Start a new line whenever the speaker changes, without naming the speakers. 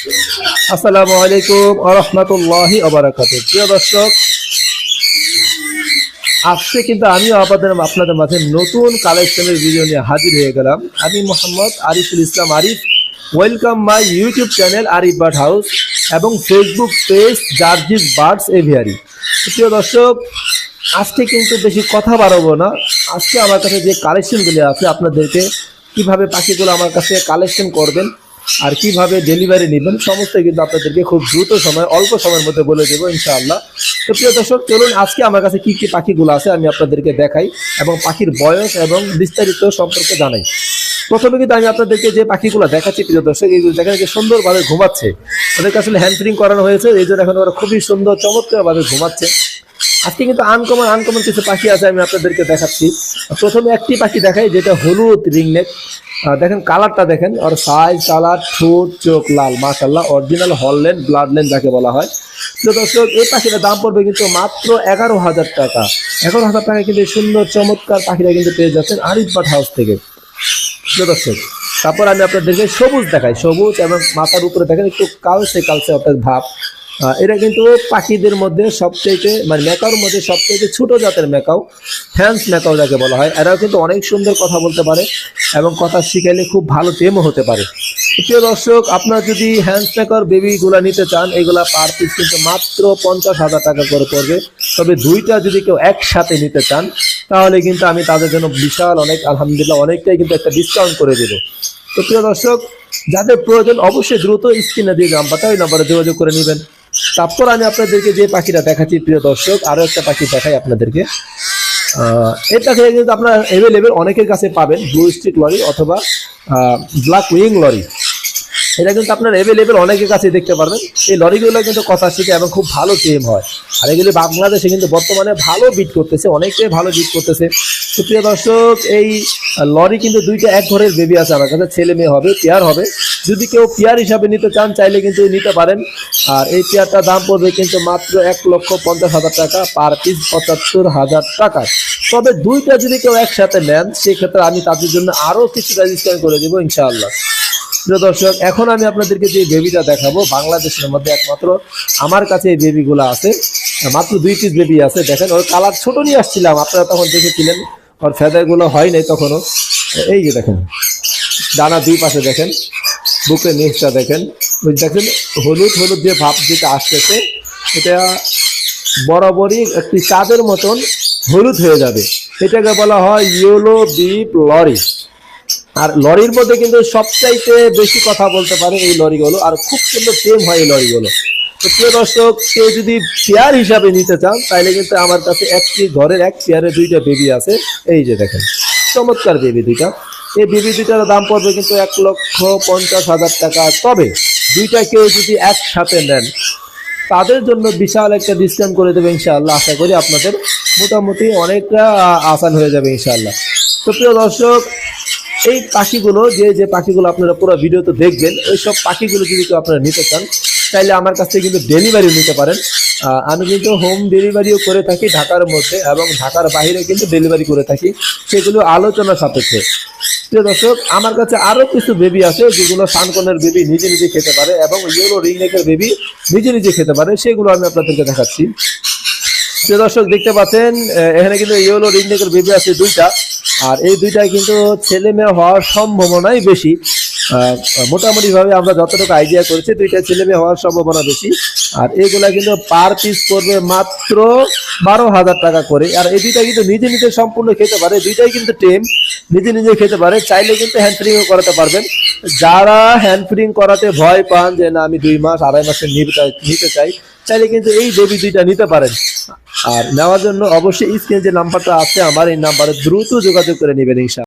আসসালামু আলাইকুম আরহামতুল্লাহি আবরাকাত প্রিয় দর্শক, আজকে কিন্তু আমিও আপনাদের আপনাদের মাঝে নতুন কালেকশনের ভিডিও নিয়ে হাজির হয়ে গেলাম। আমি Mohammad Ariful Islam Arif. Welcome my YouTube channel Arif bird house এবং Facebook page Jarjis birds aviary প্রিয় দর্শক, আজকে কিন্তু বেশি কথা বাড়াবো না। আজকে আমার কাছে যে কালেকশনগুলি আছে, আপনাদেরকে কীভাবে পাখিগুলো আমার কাছে কালেকশন করবেন আর কীভাবে ডেলিভারি নেবেন, সমস্ত কিন্তু আপনাদেরকে খুব দ্রুত সময়, অল্প সময়ের মধ্যে বলে দেবো ইনশাআল্লাহ। তো প্রিয় দর্শক, চলুন আজকে আমার কাছে কি কি পাখিগুলো আছে আমি আপনাদেরকে দেখাই এবং পাখির বয়স এবং বিস্তারিত সম্পর্কে জানাই। প্রথমে কিন্তু আমি আপনাদেরকে যে পাখিগুলো দেখাচ্ছি, প্রিয় দর্শক এইগুলো দেখেন যে সুন্দরভাবে ঘুমাচ্ছে। ওদেরকে আসলে হ্যান্ডফ্রিং করানো হয়েছে, এই জন্য এখন ওরা খুবই সুন্দর, চমৎকারভাবে ঘুমাচ্ছে। আজকে কিন্তু আনকমন আনকমন কিছু পাখি আছে আমি আপনাদেরকে দেখাচ্ছি। প্রথমে একটি পাখি দেখাই, যেটা হলুদ রিংনেক দেখেন কালারটা দেখেন, ওর সাইজ কালার ঠোঁট, চোখ লাল মাশাল্লাহ অরিজিনাল হলল্যান্ড ব্লাড ল্যান্ড যাকে বলা হয়। তো দর্শক, এই পাখিটার দাম পড়বে কিন্তু মাত্র এগারো হাজার টাকা। এগারো হাজার টাকা কিন্তু সুন্দর, চমৎকার পাখিটা কিন্তু পেয়ে যাচ্ছেন আরিফবাট হাউস থেকে। প্রিয় দর্শক, তারপর আমি আপনাদেরকে সবুজ দেখাই। সবুজ এবং মাথার উপরে দেখেন একটু কালচে কালচে অর্থাৎ ভাব। এটা কিন্তু পাখিদের মধ্যে সবচেয়ে মানে মেকাওর মধ্যে সবচেয়ে ছোট জাতের মেকাও হ্যান্স মেকাও যাকে বলা হয়, এরাও কিন্তু অনেক সুন্দর কথা বলতে পারে। এবং কথা শিখাইলে খুব ভালো টেমও হতে পারে। প্রিয় দর্শক, আপনারা যদি হ্যান্স মেকার বেবিগুলা নিতে চান, এগুলা পার পিস কিন্তু মাত্র পঞ্চাশ হাজার টাকা করে পড়বে। তবে দুইটা যদি কেউ একসাথে নিতে চান, তাহলে কিন্তু আমি তাদের জন্য বিশাল অনেক, আলহামদুলিল্লাহ অনেকটাই কিন্তু একটা ডিসকাউন্ট করে দেবো। তো প্রিয় দর্শক, যাদের প্রয়োজন অবশ্যই দ্রুত স্ক্রিনে দিয়ে নাম্বারটা ওই নাম্বারে যোগাযোগ করে নেবেন। তারপর আমি আপনাদেরকে যে পাখিটা দেখাচ্ছি, প্রিয় দর্শক, আরও একটা পাখি দেখাই আপনাদেরকে। এই পাখি কিন্তু আপনারা অ্যাভেলেবেল অনেকের কাছে পাবেন ব্লু স্ট্রিট লরি অথবা ব্ল্যাক উইং লরি এটা কিন্তু আপনার অ্যাভেলেবেল অনেকের কাছে দেখতে পারবেন। এই লরিগুলো কিন্তু কথা শিখে এবং খুব ভালো টেম হয়। আর এগুলি বাংলাদেশে কিন্তু বর্তমানে ভালো বিট করতেছে অনেকে ভালো বিট করতেছে। তো প্রিয় দর্শক, এই লরি কিন্তু দুইটা এক ঘরের বেবি আছে আমার কাছে, ছেলে মেয়ে হবে পেয়ার হবে। যদি কেউ পেয়ার হিসাবে নিতে চান, চাইলে কিন্তু নিতে পারেন। আর এই পেয়ারটার দাম পড়বে কিন্তু মাত্র এক লক্ষ পঞ্চাশ হাজার টাকা পার পিস পঁচাত্তর হাজার টাকা তবে দুইটা যদি কেউ একসাথে নেন, সেক্ষেত্রে আমি তাদের জন্য আরও কিছু ডিসকাউন্ট করে দেবো, ইনশাআল্লাহ। প্রিয় দর্শক, এখন আমি আপনাদেরকে যে বেবিটা দেখাবো, বাংলাদেশের মধ্যে একমাত্র আমার কাছে এই বেবিগুলো আছে। মাত্র দুই পিস বেবি আছে। দেখেন, ওর কালার ছোট নিয়ে আসছিলাম। আপনারা তখন দেখেছিলেন, ওর ফেদারগুলো হয় নাই তখনও। এই যে দেখেন, ডানা দুই পাশে দেখেন, বুকের নিচটা দেখেন। দেখেন, হলুদ হলুদ যে ভাব যেটা আসতেছে, এটা বরাবরই একটি চাঁদের মতন হলুদ হয়ে যাবে। এটাকে বলা হয় ইয়েলো বিপ লরি আর লরির মধ্যে কিন্তু সবচাইতে বেশি কথা বলতে পারে এই লরিগুলো, আর খুব সুন্দর প্রেম হয় এই লরিগুলো। তো প্রিয় দর্শক, কেউ যদি চেয়ার হিসাবে নিতে চান তাহলে কিন্তু আমার কাছে একটি ঘরের এক চেয়ারে দুইটা বেবি আছে। এই যে দেখেন, চমৎকার বেবি দুইটা। এই বেবি দুইটার দাম পড়বে কিন্তু এক লক্ষ পঞ্চাশ হাজার টাকা। তবে দুইটা কেউ যদি একসাথে নেন, তাদের জন্য বিশাল একটা ডিসকাউন্ট করে দেবে ইনশাআল্লাহ। আশা করি আপনাদের মোটামুটি অনেকটা আসান হয়ে যাবে ইনশাআল্লাহ। তো প্রিয় দর্শক এই পাখিগুলো যে যে পাখিগুলো আপনারা পুরো ভিডিওতে দেখবেন ওই সব পাখিগুলো যদি কেউ আপনারা নিতে চান চাইলে আমার কাছ থেকে কিন্তু ডেলিভারিও নিতে পারেন। আমি কিন্তু হোম ডেলিভারিও করে থাকি ঢাকার মধ্যে এবং ঢাকার বাইরে কিন্তু ডেলিভারি করে থাকি। সেগুলো আলোচনা সাপেক্ষে। প্রিয় দর্শক, আমার কাছে আরও কিছু বেবি আছে, যেগুলো সানকনের বেবি নিজে নিজে খেতে পারে এবং ইয়েলো রিংনেকের বেবি নিজে নিজে খেতে পারে, সেগুলো আমি আপনাদেরকে দেখাচ্ছি। প্রিয় দর্শক, দেখতে পাচ্ছেন এখানে কিন্তু ইয়েলো রিংনেকের বেবি আছে দুইটা। আর এই দুইটা কিন্তু ছেলে মেয়ে হওয়ার সম্ভাবনাই বেশি। মোটামুটি ভাবে আমরা যতটুকু আইডিয়া করেছি, দুইটা ছেলে মেয়ে হওয়ার সম্ভাবনা বেশি। আর এগুলা কিন্তু পার পিস করবে মাত্র বারো হাজার টাকা করে। আর এই দুইটা কিন্তু নিজে নিজে সম্পূর্ণ খেতে পারে। দুইটাই কিন্তু টেম নিজে নিজে খেতে পারে। চাইলে কিন্তু হ্যান্ড ফ্রিংও করাতে পারবেন। যারা হ্যান্ড ফ্রিং করাতে ভয় পান যে, না, আমি দুই মাস, আড়াই মাসে নিতে চাই- চাইলে কিন্তু এই বেবি দুইটা নিতে পারেন। আর নেওয়ার জন্য অবশ্যই স্ক্রিনে যে নাম্বারটা আছে, আমার এই নাম্বারে দ্রুত যোগাযোগ করে নেবেন ইনশা